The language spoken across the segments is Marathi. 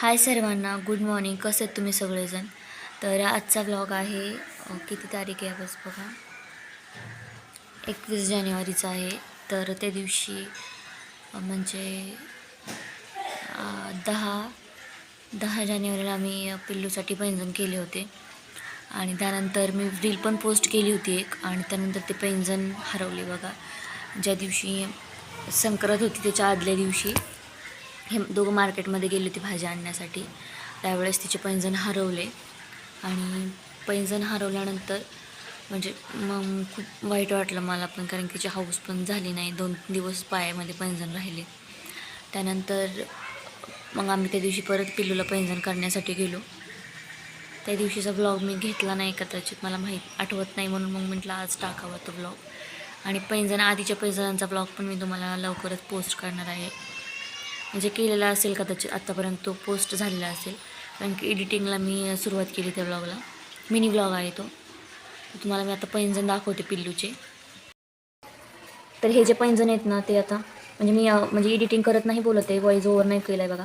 हाय सर्वांना गुड मॉर्निंग कसं आहेत तुम्ही सगळेजण? तर आजचा ब्लॉग आहे किती तारीख आहे बस बघा. एकवीस जानेवारीचा आहे. तर त्या दिवशी म्हणजे दहा दहा जानेवारीला आम्ही पिल्लूसाठी पैंजण केले होते. आणि त्यानंतर मी रील पण पोस्ट केली होती एक आणि त्यानंतर ते पैंजण हरवले बघा. ज्या दिवशी संक्रांत होती त्याच्या आदल्या दिवशी. हे दोघं मार्केटमध्ये गेले होते भाज्या आणण्यासाठी. त्यावेळेस तिचे पैंजण हरवले. आणि पैंजण हरवल्यानंतर म्हणजे मग खूप वाईट वाटलं मला पण कारण की तिची हाऊस पण झाली नाही. दोन दिवस पायामध्ये पैंजण राहिले. त्यानंतर मग आम्ही त्या दिवशी परत पिल्लूला पैंजण करण्यासाठी गेलो. त्या दिवशीचा ब्लॉग मी घेतला नाही कदाचित मला माहीत आठवत नाही म्हणून मग म्हटलं आज टाकावा तो ब्लॉग आणि पैंजण आधीच्या पैंजणांचा ब्लॉग पण मी तुम्हाला लवकरच पोस्ट करणार आहे. म्हणजे केलेला असेल कदाचित आत्तापर्यंत तो पोस्ट झालेला असेल. कारण की एडिटिंगला मी सुरुवात केली त्या ब्लॉगला मिनी ब्लॉग आहे तो. तुम्हाला मी आता पैंजण दाखवते पिल्लूचे. तर हे जे पैंजण आहेत ना ते आता म्हणजे मी म्हणजे एडिटिंग करत नाही बोलत आहे वॉईज ओव्हर नाही केलं आहे बघा.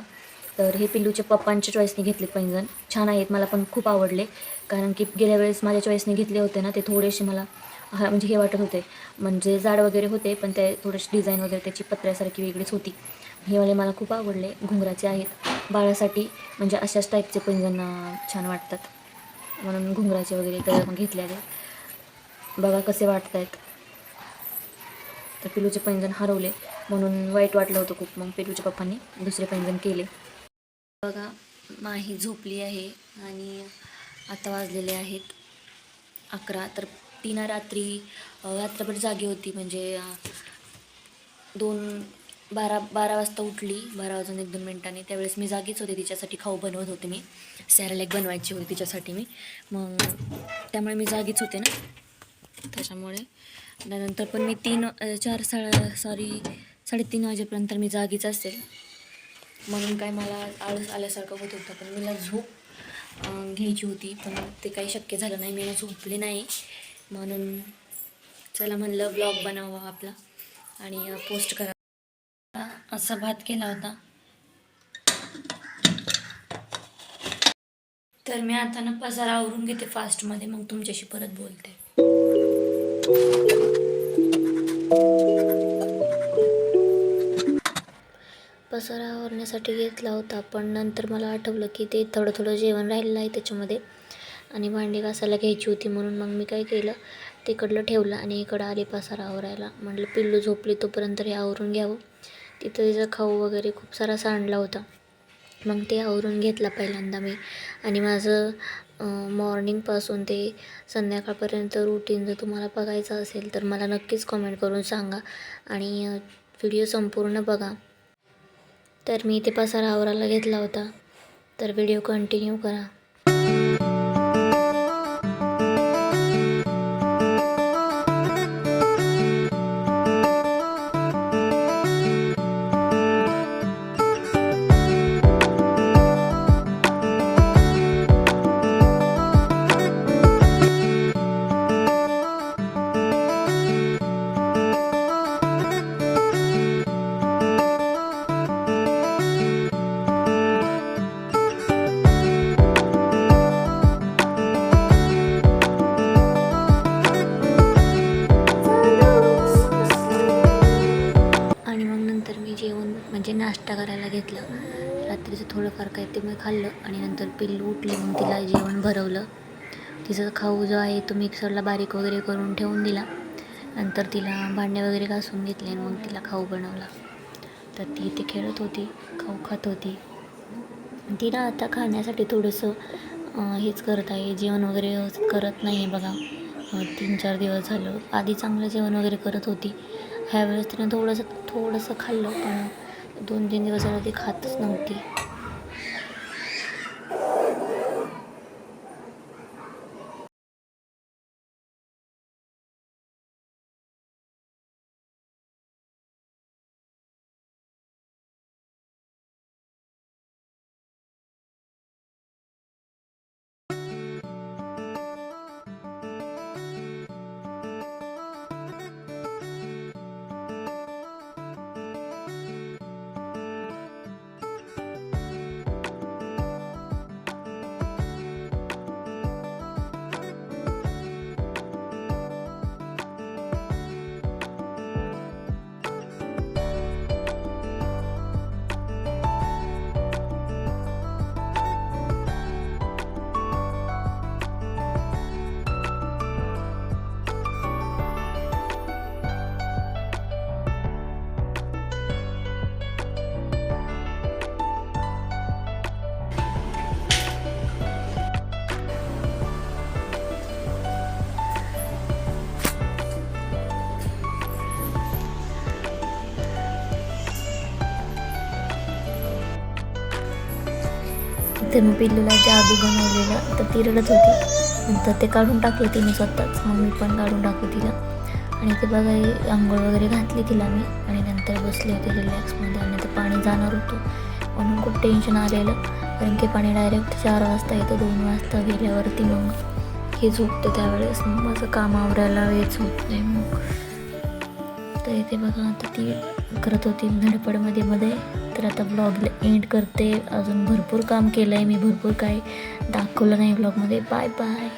तर हे पिल्लूचे पप्पांच्या चॉईसने घेतले पैंजण. छान आहेत मला पण खूप आवडले. कारण की गेल्या वेळेस माझ्या चॉईसने घेतले होते ना ते थोडेसे मला हा म्हणजे हे वाटत होते. म्हणजे जाड वगैरे होते पण ते थोडेसे डिझाईन वगैरे त्याची पत्र्यासारखी वेगळीच होती. हे वाले मला खूप आवडले. घुंगराचे आहेत. बाळासाठी म्हणजे अशाच टाईपचे पैंजण छान वाटतात. म्हणून घुंगराचे वगैरे तर मग घेतलेले बघा कसे वाटत आहेत तर पिलूचे पैंजण हरवले. म्हणून वाईट वाटलं होतं खूप. मग पिलूच्या पप्पांनी दुसरे पैंजण केले. बघा माही झोपली आहे आणि आता वाजलेले आहेत अकरा. तर तिनं रात्री रात्रभर जागी होती. म्हणजे दोन बारा बारा वाजता उठली बारा वाजून एक दोन मिनटांनी. त्यावेळेस मी जागीच होते तिच्यासाठी खाऊ बनवत होते मी. सॅरलेक बनवायची होती तिच्यासाठी मी. मग त्यामुळे मी जागीच होते ना. त्याच्यामुळे त्यानंतर पण मी तीन चार सा सॉरी साडेतीन वाजेपर्यंत मी जागीच असेल. म्हणून काय मला आळस आल्यासारखं होत होतं पण मला झोप घ्यायची होती. पण ते काही शक्य झालं नाही मी झोपले नाही. म्हणून चला म्हणलं ब्लॉग बनावा आपला आणि पोस्ट करा. असा भात केला होता. तर मी आता ना पसारा आवरून घेते फास्टमध्ये मग तुमच्याशी परत बोलते. पसारा आवरण्यासाठी घेतला होता पण नंतर मला आठवलं की ते थोडं थोडं जेवण राहिलेलं आहे त्याच्यामध्ये. आणि भांडी घासायला घ्यायची होती म्हणून मग मी काय केलं तिकडलं ठेवलं आणि इकडं आले पसारा आवरायला. म्हटलं पिल्लू झोपली तोपर्यंत हे आवरून घ्यावं. तिथं तिचं खाऊ वगैरे खूप सारा सांडला होता. मग ते आवरून घेतला पहिल्यांदा मी. आणि माझं मॉर्निंगपासून ते संध्याकाळपर्यंत रुटीन जर तुम्हाला बघायचं असेल तर मला नक्कीच कमेंट करून सांगा. आणि व्हिडिओ संपूर्ण बघा. तर मी ते पसारा आवरायला घेतला होता. तर व्हिडिओ कंटिन्यू करा. म्हणजे नाश्ता करायला घेतला. रात्रीचं थोडंफार काय ते मी खाल्लं आणि नंतर पिल्लू उठली मग तिला जेवण भरवलं. तिचं खाऊ जो आहे तो मिक्सरला बारीक वगैरे करून ठेवून दिला. नंतर तिला भांडे वगैरे घासून घेतले आणि मग तिला खाऊ बनवला. तर ती इथे खेळत होती खाऊ खात होती. तिला आता खाण्यासाठी थोडंसं हेच करत आहे. जेवण वगैरे व्यवस्थित करत नाही आहे बघा. तीन चार दिवस झालं. आधी चांगलं जेवण वगैरे करत होती. ह्यावेळेस तिनं थोडंसं थोडंसं खाल्लं पण दोन तीन दिवस झालं ती खातच नव्हती. मी पिल्लूला जादू बनवलेलं तर ती रडत होती. नंतर ते काढून टाकलं तिने स्वतःच. मग मी पण काढून टाकू तिला. आणि ते बघा हे आंघोळ वगैरे घातली तिला मी. आणि नंतर बसले होते रिलॅक्समध्ये आणि ते पाणी जाणार होतं. म्हणून खूप टेन्शन आलेलं. कारण की पाणी डायरेक्ट चार वाजता येतं दोन वाजता गेल्यावरती मग हे झोपतं त्यावेळेस. मग माझं काम आवरायला वेळच होत नाही मग. तर इथे बघा आता ती करत होती धडपडमध्ये मध्ये. तर आता ब्लॉगला एंड करते. अजून भरपूर काम केलं आहे मी भरपूर काय दाखवलं नाही ब्लॉगमध्ये बाय बाय